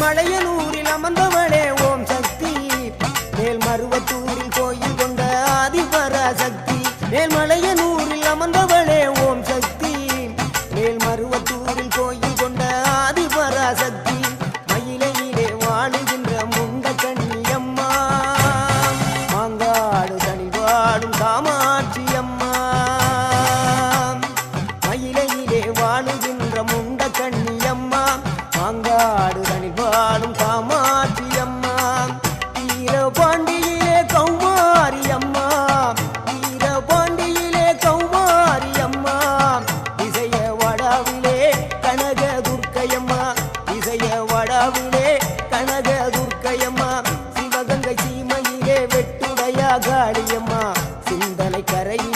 மலையனூரில் அமர்ந்தவளே ஓம் சக்தி. மேல் மருவத்தூரில் கோயில் கொண்ட ஆதிபரா சக்தி. மேல் மலையனூரில் அமர்ந்தவளே ஓம் சக்தி. மேல் மருவத்தூரில் கோயில் கொண்ட ஆதிபராசக்தி மயிலையிலே வாழுகின்ற முண்ட கண்ணியம்மா மாங்காடு தனி வாழும் காமாட்சி அம்மா மயிலையிலே வாழுகின்ற காடுதனில் வாழும் காமாட்சி அம்மா தீர பாண்டியிலே கௌமாரி அம்மா தீர பாண்டியிலே கௌமாரி அம்மா இசைய வடாவிலே கனக துர்க்கையம்மா இசைய வடாவிலே கனக துர்க்கையம்மா சிவகங்கை சீமையிலே வெட்டுடையா காளியம்மா சிந்தனை கரையில்